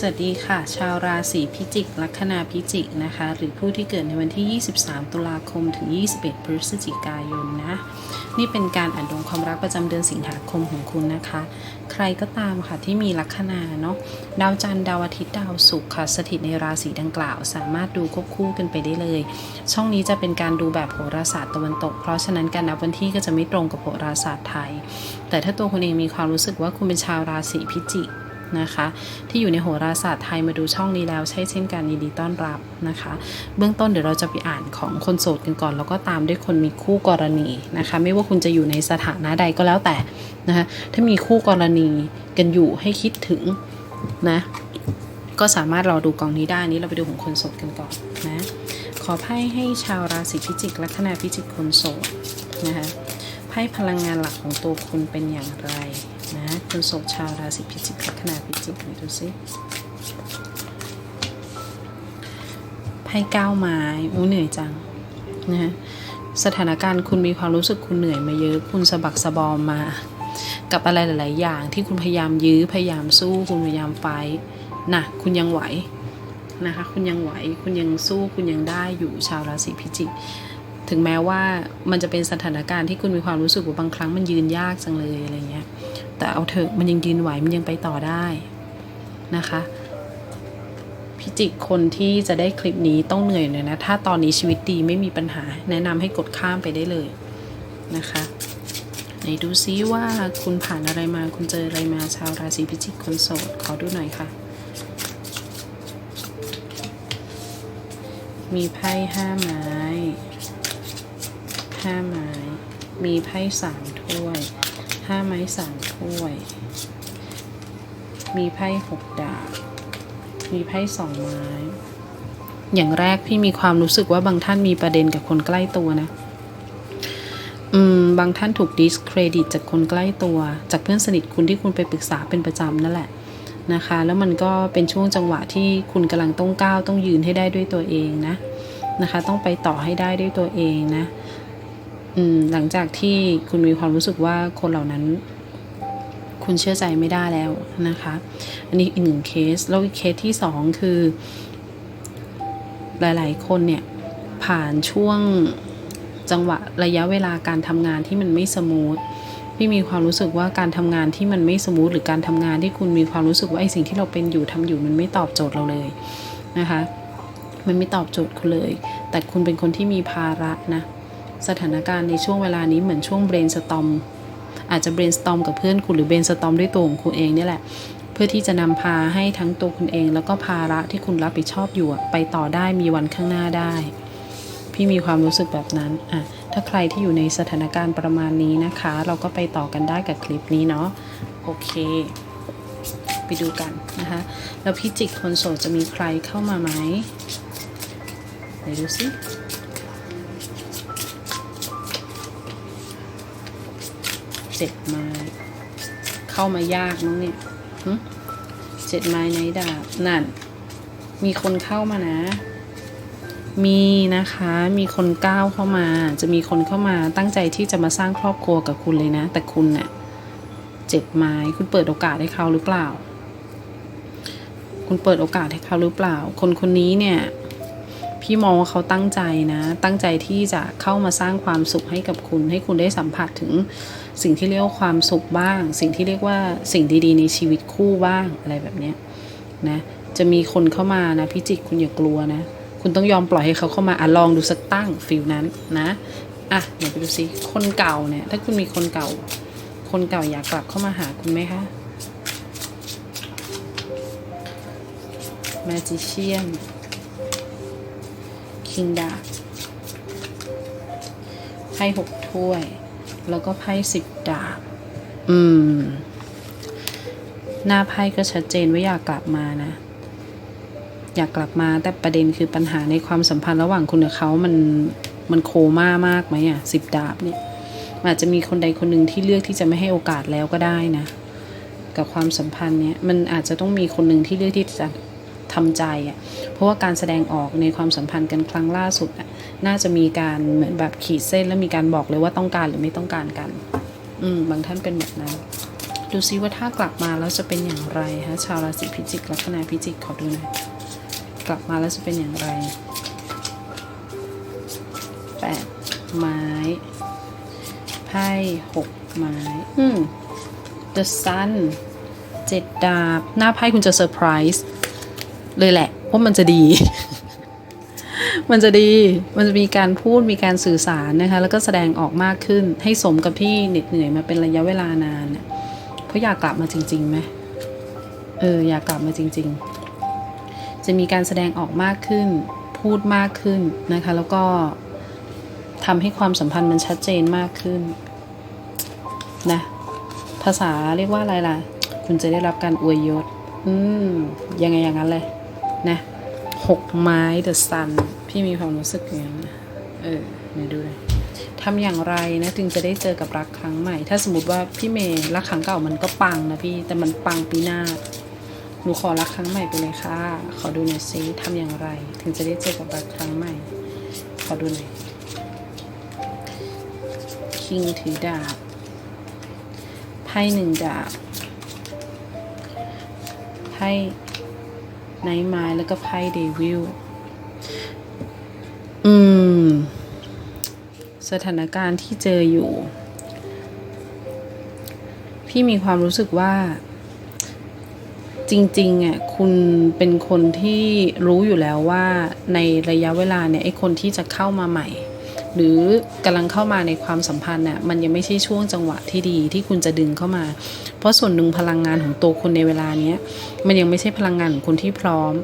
สวัสดีค่ะ ชาวราศีพิจิก ลัคนาพิจิกนะคะ หรือผู้ที่เกิดในวันที่ 23 ตุลาคมถึง 21 พฤศจิกายนนะ นี่เป็นการอ่านดวงความรักประจำเดือนสิงหาคมของคุณนะคะ ใครก็ตามค่ะที่มีลัคนาเนาะดาวจันทร์ดาวอาทิตย์ดาวศุกร์ค่ะ สถิตในราศีดังกล่าว สามารถดูควบคู่กันไปได้เลย ช่องนี้จะเป็นการดูแบบโหราศาสตร์ตะวันตก เพราะฉะนั้นการนับวันที่ก็จะไม่ตรงกับโหราศาสตร์ไทย แต่ถ้าตัวคุณเองมีความรู้สึกว่าคุณเป็นชาวราศีพิจิก นะคะ ที่อยู่ในโหราศาสตร์ไทยมาดูช่องนี้แล้วใช่เช่นกันยินดีต้อนรับนะคะ เบื้องต้นเดี๋ยวเราจะไปอ่านของคนโสดกันก่อน แล้วก็ตามด้วยคนมีคู่กรณีนะคะ ไม่ว่าคุณจะอยู่ในสถานะใดก็แล้วแต่นะคะถ้ามีคู่กรณีกันอยู่ให้คิดถึงนะก็สามารถรอดูกองนี้ได้นี้เราไปดูของคนโสดกันก่อนนะขอไพ่ให้ชาวราศีพิจิกลัคนาพิจิกคนโสดนะคะไพ่พลังงานหลักของตัวคุณเป็นอย่างไร นะคนโสดชาวราศีพิจิกลัคนาพิจิกไหนดูซิไพ่ก้าวไม้อู้เหนื่อยจังนะฮะสถานการณ์คุณมีความรู้สึกคุณเหนื่อยมาเยอะ คุณสะบักสะบอมมา กับอะไรหลาย ๆ อย่างที่คุณพยายามยื้อพยายามสู้ คุณพยายามไฟนะคุณยังไหวนะคะคุณยังไหวคุณยังสู้คุณยังได้อยู่ชาวราศีพิจิกถึงแม้ว่ามันจะเป็นสถานการณ์ที่คุณมีความรู้สึกว่าบางครั้งมันยืนยากจังเลยอะไรเงี้ย แต่เอาเถอะมันยังยืนไหวมันยังไปต่อได้นะคะ พิจิกคนที่จะได้คลิปนี้ต้องเหนื่อยหน่อยนะ ถ้าตอนนี้ชีวิตดีไม่มีปัญหา แนะนำให้กดข้ามไปได้เลยนะคะไหนดูซิว่าคุณผ่านอะไรมาคุณเจออะไรมาชาวราศีพิจิกคนโสด ขอดูหน่อยค่ะ มีไพ่ห้าไม้ห้าไม้ มีไพ่สามถ้วยห้าไม้สาม ถ้วย มีไพ่หกดาบ มีไพ่สองไม้ อย่างแรกพี่มีความรู้สึกว่าบางท่านมีประเด็นกับคนใกล้ตัวนะ อืม บางท่านถูกดิสเครดิตจากคนใกล้ตัว จากเพื่อนสนิทคุณที่คุณไปปรึกษาเป็นประจำนั่นแหละนะคะ แล้วมันก็เป็นช่วงจังหวะที่คุณกำลังต้องก้าวต้องยืนให้ได้ด้วยตัวเองนะนะคะ ต้องไปต่อให้ได้ด้วยตัวเองนะอืมหลังจากที่คุณมีความรู้สึกว่าคนเหล่านั้น คุณเชื่อใจไม่ได้แล้วนะคะ อันนี้อีกหนึ่งเคส แล้วอีกเคสที่สองคือ หลาย ๆ คนเนี่ย ผ่านช่วงจังหวะระยะเวลาการทำงานที่มันไม่สมูทพี่มีความรู้สึกว่าการทำงานที่มันไม่สมูทหรือการทำงานที่คุณมีความรู้สึกว่าไอ้สิ่งที่เราเป็นอยู่ทำอยู่มันไม่ตอบโจทย์เราเลยนะคะ มันไม่ตอบโจทย์คุณเลย แต่คุณเป็นคนที่มีภาระนะ สถานการณ์ในช่วงเวลานี้เหมือนช่วง brainstorm อ อาจจะ brainstorm กับเพื่อนคุณหรือ brainstorm ด้วยตัวของคุณเองเนี่ยแหละ เพื่อที่จะนำพาให้ทั้งตัวคุณเอง แล้วก็ภาระที่คุณรับผิดชอบอยู่ไปต่อได้มีวันข้างหน้าได้ พี่มีความรู้สึกแบบนั้นอะถ้าใครที่อยู่ในสถานการณ์ประมาณนี้นะคะ เราก็ไปต่อกันได้กับคลิปนี้เนาะโอเคไปดูกันนะคะ แล้วพิจิกคนโสดจะมีใครเข้ามาไหมไหนดูสิ เจ็ดไม้ เข้ามายากมั้งเนี่ยเจ็ดไม้ในดาบนั่น มีคนเข้ามานะ มีนะคะ มีคนก้าวเข้ามา จะมีคนเข้ามาตั้งใจที่จะมาสร้างครอบครัวกับคุณเลยนะ แต่คุณเนี่ยเจ็ดไม้คุณเปิดโอกาสให้เขาหรือเปล่า คุณเปิดโอกาสให้เขาหรือเปล่า คนคนนี้เนี่ย พี่มองว่าเขาตั้งใจนะ ตั้งใจที่จะเข้ามาสร้างความสุขให้กับคุณ ให้คุณได้สัมผัสถึงสิ่งที่เรียกว่าความสุขบ้าง สิ่งที่เรียกว่าสิ่งดีๆ ในชีวิตคู่บ้างอะไรแบบเนี้ยนะจะมีคนเข้ามานะพิจิกคุณอย่ากลัวนะ คุณต้องยอมปล่อยให้เขาเข้ามาอะลองดูสักตั้งฟิลนั้นนะอะเดี๋ยวไปดูซิคนเก่าเนี่ย ถ้าคุณมีคนเก่า คนเก่าอยากกลับเข้ามาหาคุณไหมคะแมจิเชียน Magician King ดาบไพ่หกถ้วย แล้วก็ไพ่สิบดาบ อืม หน้าไพ่ก็ชัดเจนว่าอยากกลับมานะ อยากกลับมาแต่ประเด็นคือปัญหาในความสัมพันธ์ระหว่างคุณกับเขามันมันโคม่ามากไหมอะสิบดาบเนี่ยอาจจะมีคนใดคนหนึ่งที่เลือกที่จะไม่ให้โอกาสแล้วก็ได้นะ กับความสัมพันธ์เนี้ยมันอาจจะต้องมีคนหนึ่งที่เลือกที่จะ ทำใจอะเพราะว่าการแสดงออกในความสัมพันธ์กันครั้งล่าสุดอะน่าจะมีการเหมือนแบบขีดเส้นแล้วมีการบอกเลยว่าต้องการหรือไม่ต้องการกัน อืมบางท่านเป็นแบบนั้นดูซิว่าถ้ากลับมาแล้วจะเป็นอย่างไรฮะชาวราศีพิจิกลัคนาพิจิกขอดูหน่อยกลับมาแล้วจะเป็นอย่างไรแปดไม้ไพ่หกไม้อืม The Sun เจ็ดดาบ หน้าไพ่คุณจะเซอร์ไพรส์ เลยแหละว่ามันจะดี มันจะดี มันจะมีการพูดมีการสื่อสารนะคะ แล้วก็แสดงออกมากขึ้นให้สมกับที่เหน็ดเหนื่อยมาเป็นระยะเวลานานน่ะเพราะอยากกลับมาจริงๆไหมเอออยากกลับมาจริง ๆ จะมีการแสดงออกมากขึ้น พูดมากขึ้นนะคะ แล้วก็ทำให้ความสัมพันธ์มันชัดเจนมากขึ้นนะภาษาเรียกว่าอะไรล่ะ คุณจะได้รับการอวยยศ อืม ยังไงอย่างนั้นเลย นะหกไม้เดอะซันพี่มีความรู้สึกอย่างนั้นนะเออเดี๋ยวดูเลยทำอย่างไรนะถึงจะได้เจอกับรักครั้งใหม่ ถ้าสมมติว่าพี่เมย์รักครั้งเก่ามันก็ปังนะพี่แต่มันปังปีหน้าหนูขอรักครั้งใหม่ไปเลยค่ะ ขอดูหน่อยซิทำอย่างไร ถึงจะได้เจอกับรักครั้งใหม่ ขอดูหน่อยคิงถือดาบไพ่หนึ่งดาบไพ่ ไนท์ไม้แล้วก็ไพ่เดวิลอืม สถานการณ์ที่เจออยู่ พี่มีความรู้สึกว่า จริงๆอะคุณเป็นคนที่รู้อยู่แล้วว่าในระยะเวลาเนี่ยไอ้คนที่จะเข้ามาใหม่ หรือกำลังเข้ามาในความสัมพันธ์น่ะมันยังไม่ใช่ช่วงจังหวะที่ดีที่คุณจะดึงเข้ามา เพราะส่วนหนึ่งพลังงานของตัวคุณในเวลาเนี้ยมันยังไม่ใช่พลังงานของคุณที่พร้อม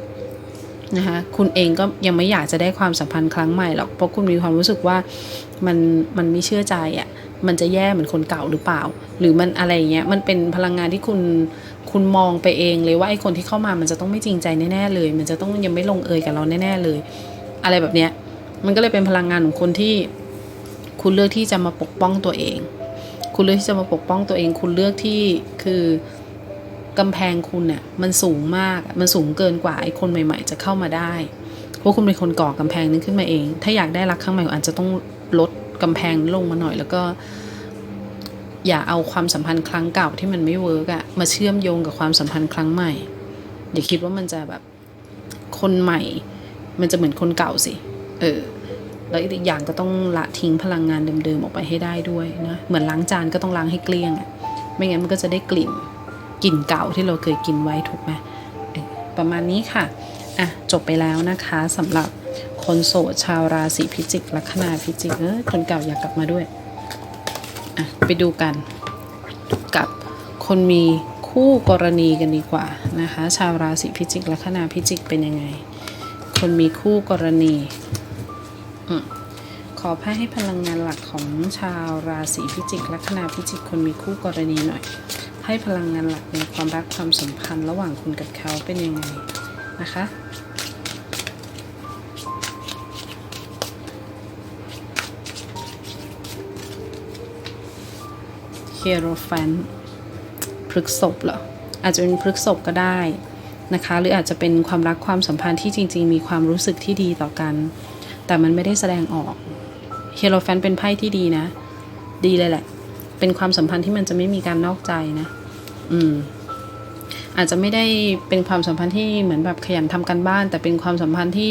นะคะคุณเองก็ยังไม่อยากจะได้ความสัมพันธ์ครั้งใหม่หรอกเพราะคุณมีความรู้สึกว่ามันมันไม่เชื่อใจอะ่ะมันจะแย่เหมือนคนเก่าหรือเปล่า หรือมันอะไรเงี้ยมันเป็นพลังงานที่คุณคุณมองไปเองเลยว่าไอ้คนที่เข้ามามันจะต้องไม่จริงใจแน่ๆเลย มันจะต้องยังไม่ลงเอยกับเราแน่ๆเลย อะไรแบบเนี้ย มันก็เลยเป็นพลังงานของคนที่คุณเลือกที่จะมาปกป้องตัวเอง คุณเลือกที่จะมาปกป้องตัวเอง คุณเลือกที่คือกำแพงคุณเนี่ยมันสูงมาก มันสูงเกินกว่าไอ้คนใหม่ ๆ จะเข้ามาได้เพราะคุณเป็นคนก่อกำแพงนั้นขึ้นมาเอง ถ้าอยากได้รักครั้งใหม่อาจจะต้องลดกำแพงลงมาหน่อย แล้วก็ อย่าเอาความสัมพันธ์ครั้งเก่าที่มันไม่เวิร์กอะมาเชื่อมโยงกับความสัมพันธ์ครั้งใหม่ อย่าคิดว่ามันจะแบบคนใหม่ มันจะเหมือนคนเก่าสิ เออแล้วอีกอย่างก็ต้องละทิ้งพลังงานเดิมๆออกไปให้ได้ด้วยนะเหมือนล้างจานก็ต้องล้างให้เกลี้ยงอะไม่งั้นมันก็จะได้กลิ่นกลิ่นเก่าที่เราเคยกินไว้ถูกไหมออประมาณนี้ค่ะอะจบไปแล้วนะคะสำหรับคนโสดชาวราศีพิจิก ลัคนาพิจิกเออคนเก่าอยากกลับมาด้วยอะไปดูกันกับคนมีคู่กรณีกันดีกว่านะคะ ชาวราศีพิจิก ลัคนาพิจิกเป็นยังไง คนมีคู่กรณี ขอไพ่ให้พลังงานหลักของชาวราศีพิจิกลัคนาพิจิกคนมีคู่กรณีหน่อย ให้พลังงานหลักในความรักความสัมพันธ์ระหว่างคุณกับเขาเป็นยังไงนะคะเฮโรแฟนพฤกษบเหรออาจจะเป็นพฤกษบก็ได้นะคะ หรืออาจจะเป็นความรักความสัมพันธ์ที่จริง ๆ มีความรู้สึกที่ดีต่อกัน แต่มันไม่ได้แสดงออกเฮโรแฟนเป็นไพ่ที่ดีนะ ดีเลยแหละ เป็นความสัมพันธ์ที่มันจะไม่มีการนอกใจนะ อืม อาจจะไม่ได้เป็นความสัมพันธ์ที่เหมือนแบบขยันทำกันบ้าน แต่เป็นความสัมพันธ์ที่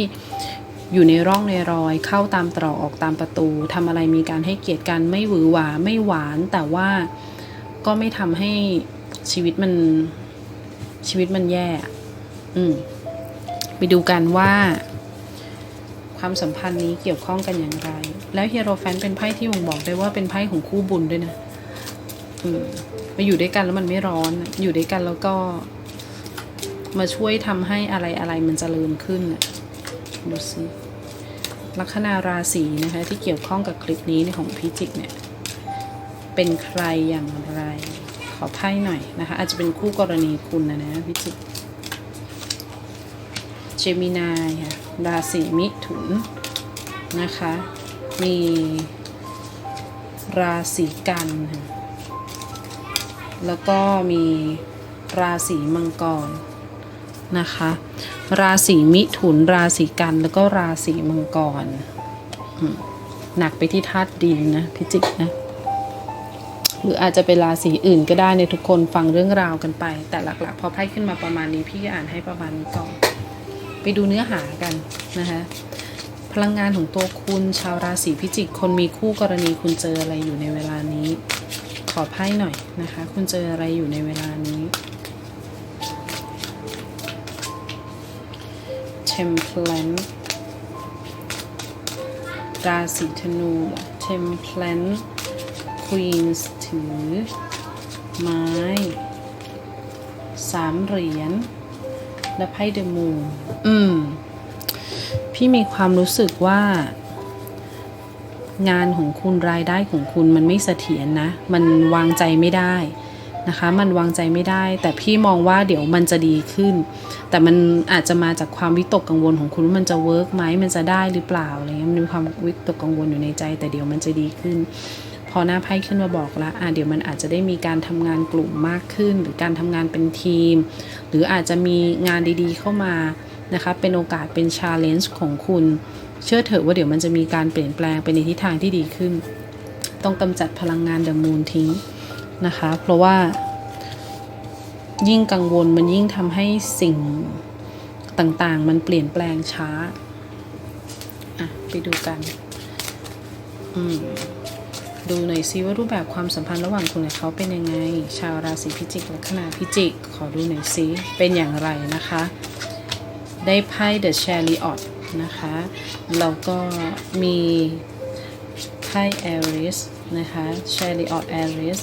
อยู่ในร่องในรอยเข้าตามตรอกออกตามประตูทำอะไรมีการให้เกียรติกันไม่หวือหวาไม่หวาน แต่ว่าก็ไม่ทำให้ชีวิตมันชีวิตมันแย่ อืม ไปดูกันว่า ความสัมพันธ์นี้เกี่ยวข้องกันอย่างไร แล้วเฮีโรแฟนเป็นไพ่ที่บ่งบอกได้ว่าเป็นไพ่ของคู่บุญด้วยนะอืมมาอยู่ด้วยกันแล้วมันไม่ร้อน อยู่ด้วยกันแล้วก็ มาช่วยทำให้อะไรอะไรมันเจริญขึ้นนะดูสิลัคนาราศีนะคะที่เกี่ยวข้องกับคลิปนี้ในของพิจิกเนี่ยเป็นใครอย่างไร ขอไพ่หน่อยนะคะ อาจจะเป็นคู่กรณีคุณนะนะพิจิก เจมินายค่ะราศีมิถุนนะคะ มีราศีกัน แล้วก็มีราศีมังกรนะคะ ราศีมิถุน ราศีกันแล้วก็ราศีมังกร หนักไปที่ธาตุดินนะพิจิกนะ หรืออาจจะเป็นราศีอื่นก็ได้ในทุกคนฟังเรื่องราวกันไป แต่หลักๆ พอไพ่ขึ้นมาประมาณนี้พี่อ่านให้ประมาณนี้ก่อน ไปดูเนื้อหากันนะคะพลังงานของตัวคุณชาวราศีพิจิก คนมีคู่กรณีคุณเจออะไรอยู่ในเวลานี้ ขอไพ่หน่อยนะคะ คุณเจออะไรอยู่ในเวลานี้ Temperance ราศีธนู Temperance Queens ถือ ไม้สามเหรียญ และไพ่เดมูนอืม พี่มีความรู้สึกว่า งานของคุณรายได้ของคุณมันไม่เสถียรนะ มันวางใจไม่ได้นะคะ มันวางใจไม่ได้ แต่พี่มองว่าเดี๋ยวมันจะดีขึ้น แต่มันอาจจะมาจากความวิตกกังวลของคุณว่ามันจะเวิร์กไหมมันจะได้หรือเปล่าอะไรเงี้ยมันมีความวิตกกังวลอยู่ในใจ แต่เดี๋ยวมันจะดีขึ้น พอหน้าไพ่ขึ้นมาบอกแล้วอะเดี๋ยวมันอาจจะได้มีการทำงานกลุ่มมากขึ้น หรือการทำงานเป็นทีม หรืออาจจะมีงานดีๆเข้ามานะคะเป็นโอกาสเป็นชาเลนจ์ของคุณ เชื่อเถอะว่าเดี๋ยวมันจะมีการเปลี่ยนแปลงไปในทิศทางที่ดีขึ้น ต้องกำจัดพลังงานเดอะมูนทิ้งนะคะ เพราะว่า ยิ่งกังวลมันยิ่งทำให้สิ่งต่างๆ มันเปลี่ยนแปลงช้า อะ ไปดูกัน อืม ดูหน่อยซิว่ารูปแบบความสัมพันธ์ระหว่างคุณกับเขาเป็นยังไง ชาวราศีพิจิกลัคนาพิจิก ขอดูหน่อยซิเป็นอย่างไรนะคะ ได้ไพ่ The Chariot นะคะแล้วก็มีไพ่ Aries นะคะ Chariot Aries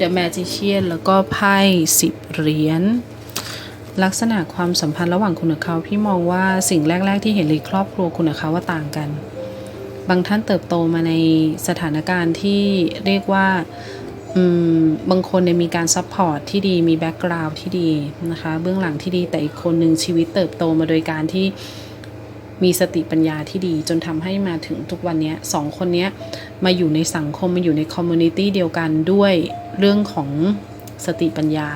The Magician แล้วก็ไพ่สิบเหรียญลักษณะความสัมพันธ์ระหว่างคุณกับเขาพี่มองว่าสิ่งแรก ๆ ที่เห็นเลยครอบครัวคุณกับเขาว่าต่างกัน บางท่านเติบโตมาในสถานการณ์ที่เรียกว่าบางคนเนี่ยมีการซัพพอร์ตที่ดีมีแบ็กกราวด์ที่ดีนะคะเบื้องหลังที่ดีแต่อีกคนหนึ่งชีวิตเติบโตมาโดยการที่มีสติปัญญาที่ดี จนทำให้มาถึงทุกวันนี้สองคนนี้มาอยู่ในสังคมมาอยู่ในคอมมูนิตี้เดียวกันด้วยเรื่องของสติปัญญา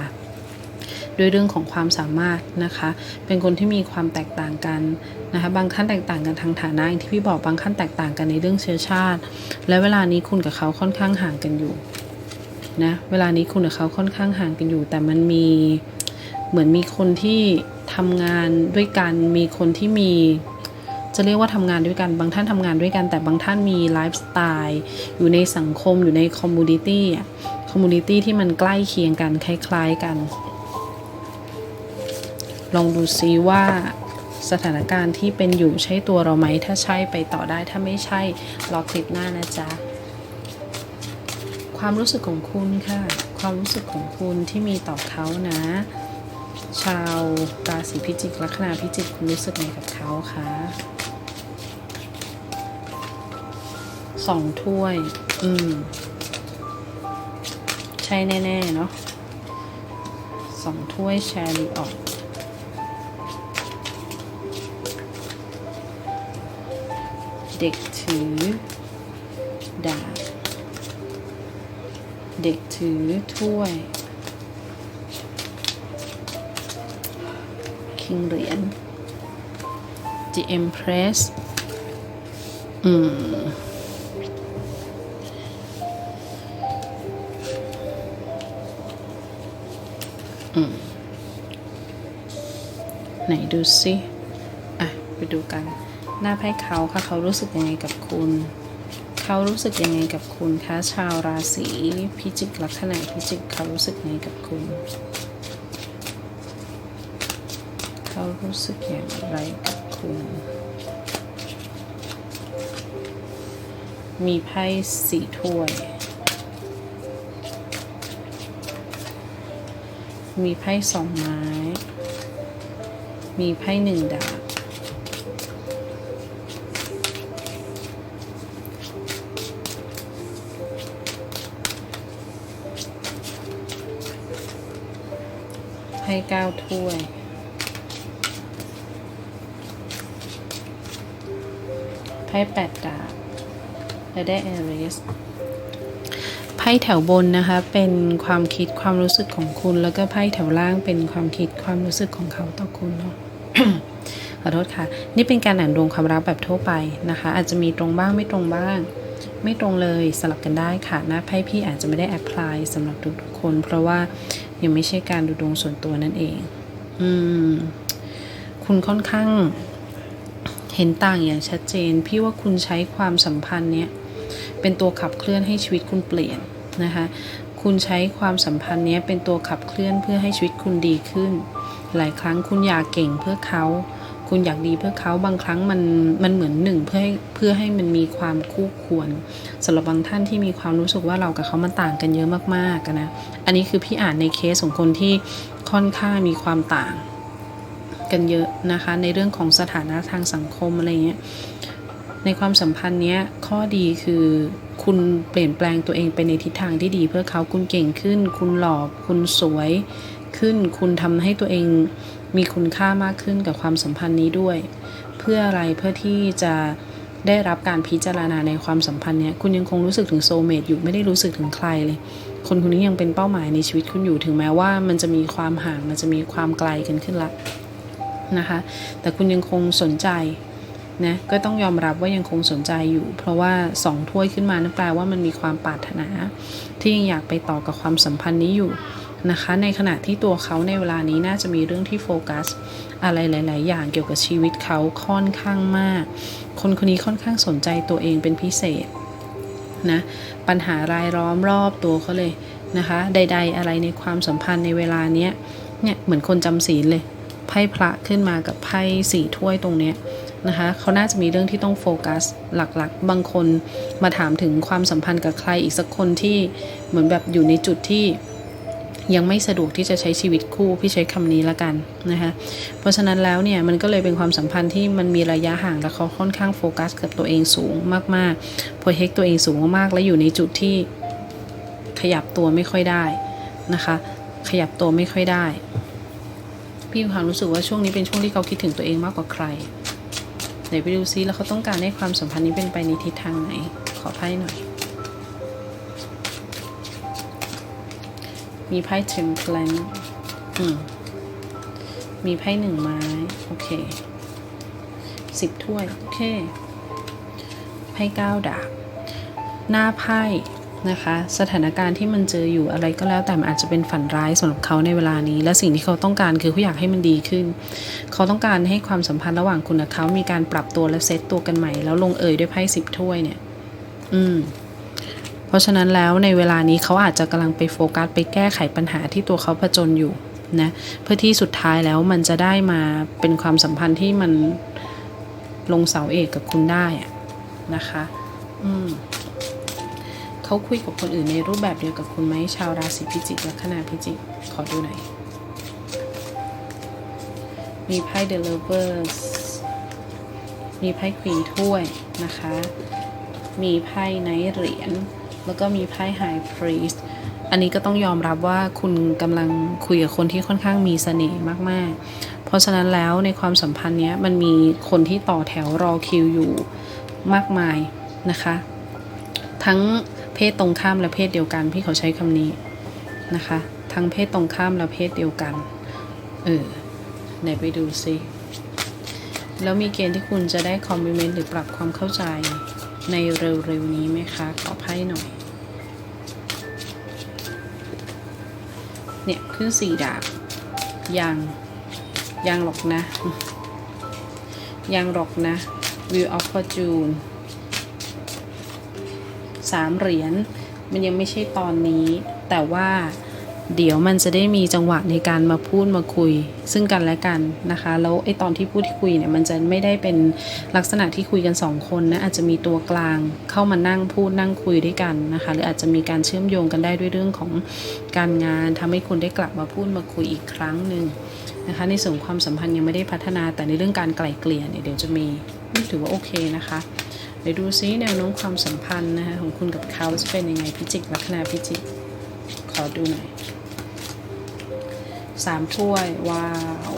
ด้วยเรื่องของความสามารถนะคะ เป็นคนที่มีความแตกต่างกันนะคะบางท่านแตกต่างกันทางฐานะอย่างที่พี่บอกบางท่านแตกต่างกันในเรื่องเชื้อชาติ และเวลานี้คุณกับเขาค่อนข้างห่างกันอยู่นะเวลานี้คุณกับเขาค่อนข้างห่างกันอยู่ แต่มันมีเหมือนมีคนที่ทำงานด้วยกันมีคนที่มีจะเรียกว่าทำงานด้วยกันบางท่านทำงานด้วยกัน แต่บางท่านมีไลฟ์สไตล์อยู่ในสังคมอยู่ในคอมมูนิตี้คอมมูนิตี้ที่มันใกล้เคียงกันคล้าย ๆกัน ลองดูซิว่าสถานการณ์ที่เป็นอยู่ใช่ตัวเราไหม ถ้าใช่ไปต่อได้ ถ้าไม่ใช่รอคลิปหน้านะจ๊ะ ความรู้สึกของคุณค่ะ ความรู้สึกของคุณที่มีต่อเขานะ ชาวราศีพิจิกลัคนาพิจิกคุณรู้สึกไงกับเขาคะสองถ้วย อืม ใช่แน่ ๆ เนาะสองถ้วยแชร์ลีออก เด็กถือดาบเด็กถือถ้วย คิงเหรียญ The Empress อืมอืม ไหนดูสิ อะ ไปดูกัน หน้าไพ่เขาค่ะเขารู้สึกยังไงกับคุณ เขารู้สึกยังไงกับคุณคะชาวราศีพิจิกลัคนาพิจิกเขารู้สึกยังไงกับคุณ เขารู้สึกอย่างไรกับคุณ มีไพ่สี่ถ้วย มีไพ่สองไม้ มีไพ่หนึ่งดาบ ไพ่เก้าถ้วย ไพ่แปดดาบและได้แอเรสไพ่แถวบนนะคะ เป็นความคิดความรู้สึกของคุณ แล้วก็ไพ่แถวล่างเป็นความคิดความรู้สึกของเขาต่อคุณเนาะขอโทษค่ะ นี่เป็นการอ่านดวงความรักแบบทั่วไปนะคะ อาจจะมีตรงบ้างไม่ตรงบ้าง ไม่ตรงเลยสลับกันได้ค่ะหน้าไพ่พี่อาจจะไม่ได้แอพพลายสำหรับทุกๆคน เพราะว่า ยังไม่ใช่การดูดวงส่วนตัวนั่นเอง อืม คุณค่อนข้างเห็นต่างอย่างชัดเจน พี่ว่าคุณใช้ความสัมพันธ์เนี้ยเป็นตัวขับเคลื่อนให้ชีวิตคุณเปลี่ยนนะคะคุณใช้ความสัมพันธ์นี้เป็นตัวขับเคลื่อนเพื่อให้ชีวิตคุณดีขึ้น หลายครั้งคุณอยากเก่งเพื่อเขา คุณอยากดีเพื่อเขาบางครั้งมันมันเหมือนหนึ่งเพื่อให้เพื่อให้มันมีความคู่ควรสำหรับบางท่านที่มีความรู้สึกว่าเรากับเขามันต่างกันเยอะมากๆนะอันนี้คือพี่อ่านในเคสของคนที่ค่อนข้างมีความต่างกันเยอะนะคะ ในเรื่องของสถานะทางสังคมอะไรเงี้ยในความสัมพันธ์เนี้ยข้อดีคือคุณเปลี่ยนแปลงตัวเองไปในทิศทางที่ดีเพื่อเขาคุณเก่งขึ้น คุณหล่อคุณสวยขึ้น คุณทำให้ตัวเอง มีคุณค่ามากขึ้นกับความสัมพันธ์นี้ด้วย เพื่ออะไรเพื่อที่จะได้รับการพิจารณาในความสัมพันธ์เนี้ยคุณยังคงรู้สึกถึงโซเมตอยู่ไม่ได้รู้สึกถึงใครเลย คนคนนี้ยังเป็นเป้าหมายในชีวิตคุณอยู่ถึงแม้ว่า มันจะมีความห่างมันจะมีความไกลกันขึ้นละนะคะ แต่คุณยังคงสนใจนะก็ต้องยอมรับว่ายังคงสนใจอยู่ เพราะว่าสองถ้วยขึ้นมานั่นแปลว่ามันมีความปรารถนา ที่ยังอยากไปต่อกับความสัมพันธ์นี้อยู่ นะคะ ในขณะที่ตัวเขาในเวลานี้น่าจะมีเรื่องที่โฟกัส อะไรหลาย ๆ อย่างเกี่ยวกับชีวิตเขาค่อนข้างมาก คนคนนี้ค่อนข้างสนใจตัวเองเป็นพิเศษนะปัญหารายล้อมรอบตัวเขาเลยนะคะ ใด ๆ อะไรในความสัมพันธ์ในเวลาเนี้ยเนี่ยเหมือนคนจำศีลเลยไพ่พระขึ้นมากับไพ่สี่ถ้วยตรงเนี้ยนะคะเขาน่าจะมีเรื่องที่ต้องโฟกัสหลักๆ บางคนมาถามถึงความสัมพันธ์กับใครอีกสักคนที่เหมือนแบบอยู่ในจุดที่ ยังไม่สะดวกที่จะใช้ชีวิตคู่พี่ใช้คำนี้ละกันนะคะเพราะฉะนั้นแล้วเนี่ยมันก็เลยเป็นความสัมพันธ์ที่มันมีระยะห่างและเขาค่อนข้างโฟกัสกับตัวเองสูงมากๆโปรเทคตัวเองสูงมากๆและอยู่ในจุดที่ขยับตัวไม่ค่อยได้นะคะ ขยับตัวไม่ค่อยได้พี่มีความรู้สึกว่าช่วงนี้เป็นช่วงที่เขาคิดถึงตัวเองมากกว่าใครไหนไปดูซิแล้วเขาต้องการให้ความสัมพันธ์นี้เป็นไปในทิศทางไหน ขอไพ่หน่อย มีไพ่เทมพลนอืมมีไพ่หนึ่งไม้ โอเคสิบถ้วย โอเค ไพ่เก้าดาบ หน้าไพ่นะคะ สถานการณ์ที่มันเจออยู่อะไรก็แล้วแต่มันอาจจะเป็นฝันร้ายสำหรับเขาในเวลานี้ และสิ่งที่เขาต้องการคือเขาอยากให้มันดีขึ้น เขาต้องการให้ความสัมพันธ์ระหว่างคุณกับเขามีการปรับตัวและเซตตัวกันใหม่ แล้วลงเอยด้วยไพ่สิบถ้วยเนี่ย อืม เพราะฉะนั้นแล้วในเวลานี้เขาอาจจะกำลังไปโฟกัสไปแก้ไขปัญหาที่ตัวเขาผจญอยู่นะเพื่อที่สุดท้ายแล้วมันจะได้มาเป็นความสัมพันธ์ที่มันลงเสาเอกกับคุณได้นะคะอืมเขาคุยกับคนอื่นในรูปแบบเดียวกับคุณไหมชาวราศีพิจิกและคณาพิจิก ขอดูหน่อยมีไพ่ The Lovers มีไพ่ควีนถ้วยนะคะ มีไพ่ไนท์เหรียญ แล้วก็มีไพ่ High Priest อันนี้ก็ต้องยอมรับว่าคุณกำลังคุยกับคนที่ค่อนข้างมีเสน่ห์มากๆ เพราะฉะนั้นแล้วในความสัมพันธ์เนี้ยมันมีคนที่ต่อแถวรอคิวอยู่มากมายนะคะ ทั้งเพศตรงข้ามและเพศเดียวกัน พี่เขาใช้คำนี้นะคะ ทั้งเพศตรงข้ามและเพศเดียวกัน เออไหนไปดูซิแล้วมีเกณฑ์ที่คุณจะได้คอมมิเมนต์หรือปรับความเข้าใจ ในเร็วๆนี้ไหมคะ ขอไพ่หน่อย เนี่ยขึ้นสี่ดาบ ยัง ยังหรอกนะ ยังหรอกนะ View of Fortune สามเหรียญ มันยังไม่ใช่ตอนนี้ แต่ว่า เดี๋ยวมันจะได้มีจังหวะในการมาพูดมาคุย ซึ่งกันและกันนะคะ แล้วไอ้ตอนที่พูดที่คุยเนี่ยมันจะไม่ได้เป็นลักษณะที่คุยกันสองคนนะอาจจะมีตัวกลางเข้ามานั่งพูดนั่งคุยด้วยกันนะคะ หรืออาจจะมีการเชื่อมโยงกันได้ด้วยเรื่องของการงานทำให้คุณได้กลับมาพูดมาคุยอีกครั้งหนึ่งนะคะ ในส่วนความสัมพันธ์ยังไม่ได้พัฒนาแต่ในเรื่องการไกล่เกลี่ยเนี่ยเดี๋ยวจะมีถือว่าโอเคนะคะเดี๋ยวดูซิแนวโน้มความสัมพันธ์นะคะของคุณกับเขาจะเป็นยังไงพิจิกลัคนาพิจิกขอดูหน่อย สามถ้วย ว้าว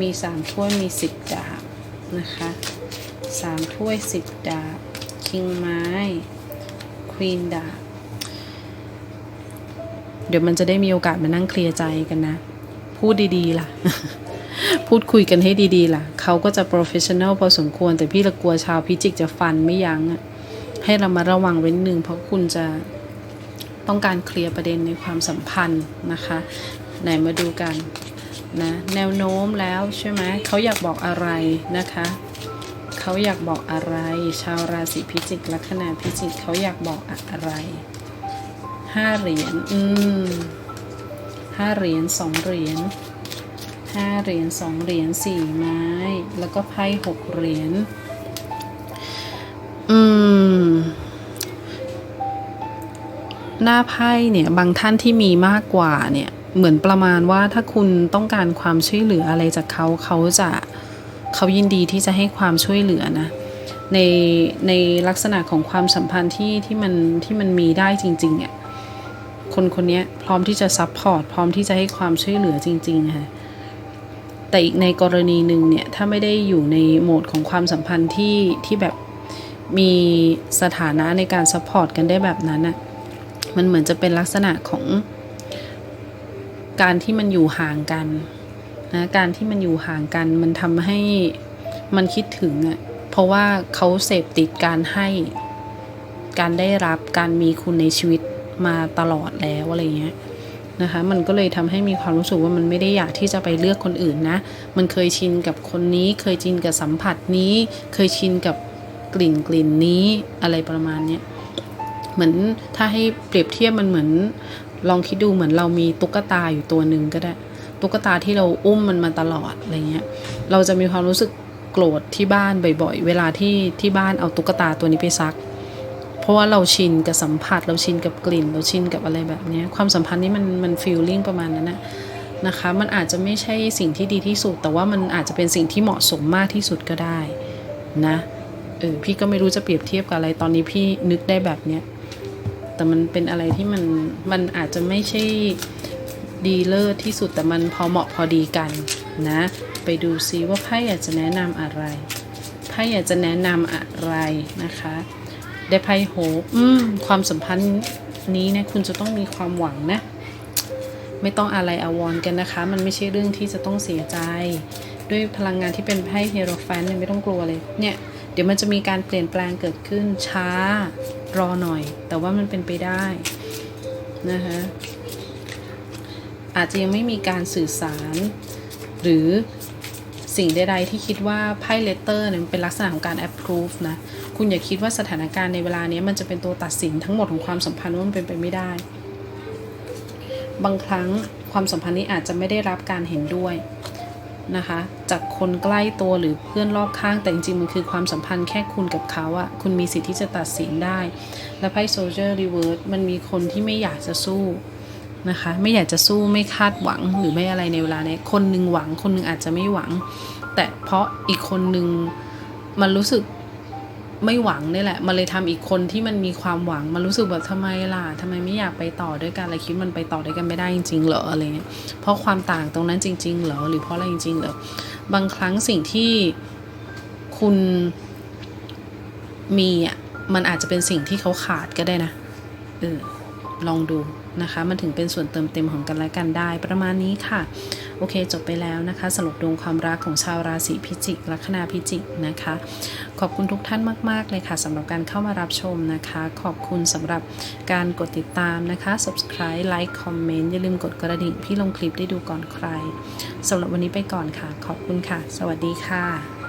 มีสามถ้วยมีสิบดาบนะคะสามถ้วยสิบดาบ คิงไม้ ควีนดาบ เดี๋ยวมันจะได้มีโอกาสมานั่งเคลียร์ใจกันนะ พูดดีๆล่ะ พูดคุยกันให้ดีๆล่ะ เขาก็จะ professional พอสมควร แต่พี่ละกลัวชาวพิจิกจะฟันไม่ยั้งอะให้เรามาระวังไว้นิดนึงเพราะคุณจะต้องการเคลียร์ประเด็นในความสัมพันธ์นะคะ ไหนมาดูกันนะแนวโน้มแล้วใช่ไหมเขาอยากบอกอะไรนะคะเขาอยากบอกอะไร ชาวราศีพิจิกลัคนาพิจิกเขาอยากบอกอะไรห้าเหรียญอืมห้าเหรียญสองเหรียญห้าเหรียญสองเหรียญสี่ไม้ แล้วก็ไพ่หกเหรียญอืมหน้าไพ่เนี่ยบางท่านที่มีมากกว่าเนี่ย เหมือนประมาณว่าถ้าคุณต้องการความช่วยเหลืออะไรจากเขาเขาจะเขายินดีที่จะให้ความช่วยเหลือนะในในลักษณะของความสัมพันธ์ที่ที่มันที่มันมีได้จริงๆเนี่ยคนคนนี้พร้อมที่จะซัพพอร์ตพร้อมที่จะให้ความช่วยเหลือจริงๆค่ะแต่อีกในกรณีหนึ่งเนี่ยถ้าไม่ได้อยู่ในโหมดของความสัมพันธ์ที่ที่แบบมีสถานะในการซัพพอร์ตกันได้แบบนั้นอะมันเหมือนจะเป็นลักษณะของ การที่มันอยู่ห่างกันนะการที่มันอยู่ห่างกัน มันทำให้มันคิดถึงอะ่ะเพราะว่าเขาเสพติดการให้ การได้รับการมีคุณในชีวิตมาตลอดแล้วอะไรเงี้ยนะคะมันก็เลยทำให้มีความรู้สึกว่ามันไม่ได้อยากที่จะไปเลือกคนอื่นนะ มันเคยชินกับคนนี้ เคยชินกับสัมผัสนี้ เคยชินกับกลิ่นกลิ่นนี้อะไรประมาณเนี้ยเหมือนถ้าให้เปรียบเทียบมันเหมือน ลองคิดดูเหมือนเรามีตุ๊กตาอยู่ตัวหนึ่งก็ได้ ตุ๊กตาที่เราอุ้มมันมาตลอดอะไรเงี้ย เราจะมีความรู้สึกโกรธที่บ้านบ่อยๆ เวลาที่ที่บ้านเอาตุ๊กตาตัวนี้ไปซัก เพราะว่าเราชินกับสัมผัส เราชินกับกลิ่น เราชินกับอะไรแบบนี้ความสัมพันธ์นี้มันมันฟีลลิ่งประมาณนั้นนะนะคะ มันอาจจะไม่ใช่สิ่งที่ดีที่สุด แต่ว่ามันอาจจะเป็นสิ่งที่เหมาะสมมากที่สุดก็ได้นะเออพี่ก็ไม่รู้จะเปรียบเทียบกับอะไรตอนนี้พี่นึกได้แบบเนี้ย แต่มันเป็นอะไรที่มันมันอาจจะไม่ใช่ดีเลิศที่สุดแต่มันพอเหมาะพอดีกันนะ ไปดูซิว่าไพ่อยากจะแนะนำอะไรไพ่อยากจะแนะนำอะไรนะคะ ได้ไพ่โฮอืมความสัมพันธ์นี้เนี่ยคุณจะต้องมีความหวังนะ ไม่ต้องอะไรอาวรกันนะคะ มันไม่ใช่เรื่องที่จะต้องเสียใจ ด้วยพลังงานที่เป็นไพ่เฮโรแฟนเนี่ยไม่ต้องกลัวเลยเนี่ย เดี๋ยวมันจะมีการเปลี่ยนแปลงเกิดขึ้นช้ารอหน่อย แต่ว่ามันเป็นไปได้นะคะอาจจะยังไม่มีการสื่อสาร หรือสิ่งใดๆที่คิดว่าไพ่เลตเตอร์เนี่ยเป็นลักษณะของการ approve นะ คุณอย่าคิดว่าสถานการณ์ในเวลานี้มันจะเป็นตัวตัดสินทั้งหมดของความสัมพันธ์ว่ามันเป็นไปไม่ได้ บางครั้งความสัมพันธ์นี้อาจจะไม่ได้รับการเห็นด้วย นะคะ จากคนใกล้ตัวหรือเพื่อนรอบข้างแต่จริงๆ มันคือความสัมพันธ์แค่คุณกับเขาอะคุณมีสิทธิ์ที่จะตัดสินได้ และไพ่โซเจอร์รีเวิร์สมันมีคนที่ไม่อยากจะสู้นะคะ ไม่อยากจะสู้ไม่คาดหวังหรือไม่อะไรในเวลานี้คนหนึ่งหวังคนหนึ่งอาจจะไม่หวัง แต่เพราะอีกคนหนึ่งมันรู้สึก ไม่หวังนี่แหละ มันเลยทำอีกคนที่มันมีความหวัง มันรู้สึกแบบทำไมล่ะทำไมไม่อยากไปต่อด้วยกันอะไรคิดมันไปต่อด้วยกันไม่ได้จริง ๆ เหรออะไรเงี้ย เพราะความต่างตรงนั้นจริง ๆ เหรอ หรือเพราะอะไรจริง ๆ เหรอ บางครั้งสิ่งที่คุณมีอะ มันอาจจะเป็นสิ่งที่เขาขาดก็ได้นะเออลองดูนะคะ มันถึงเป็นส่วนเติมเต็มของกันและกันได้ประมาณนี้ค่ะ โอเคจบไปแล้วนะคะสรุปดวงความรักของชาวราศีพิจิก ลัคนาพิจิกนะคะ ขอบคุณทุกท่านมาก ๆ เลยค่ะสำหรับการเข้ามารับชมนะคะ ขอบคุณสำหรับการกดติดตามนะคะ subscribe like comment อย่าลืมกดกระดิ่งพี่ลงคลิปได้ดูก่อนใครสำหรับวันนี้ไปก่อนค่ะ ขอบคุณค่ะ สวัสดีค่ะ